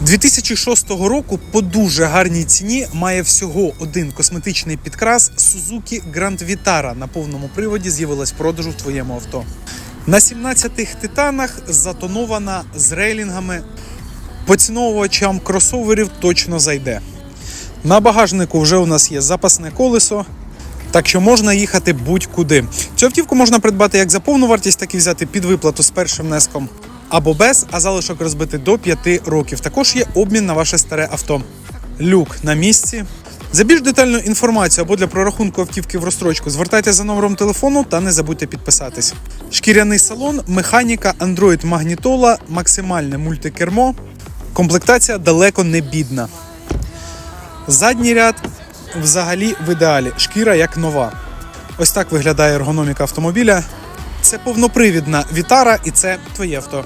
2006 року по дуже гарній ціні має всього один косметичний підкрас Suzuki Grand Vitara на повному приводі з'явилась в продажу в твоєму авто. На 17-х титанах затонована з рейлінгами. Поціновувачам кросоверів точно зайде. На багажнику вже у нас є запасне колесо, так що можна їхати будь-куди. Цю автівку можна придбати як за повну вартість, так і взяти під виплату з першим внеском або без, а залишок розбити до 5 років. Також є обмін на ваше старе авто. Люк на місці. За більш детальну інформацію або для прорахунку автівки в розстрочку звертайтеся за номером телефону та не забудьте підписатись. Шкіряний салон, механіка, Android магнітола, максимальне мультикермо. Комплектація далеко не бідна. Задній ряд взагалі в ідеалі. Шкіра як нова. Ось так виглядає ергономіка автомобіля. Це повнопривідна Вітара, і це твоє авто.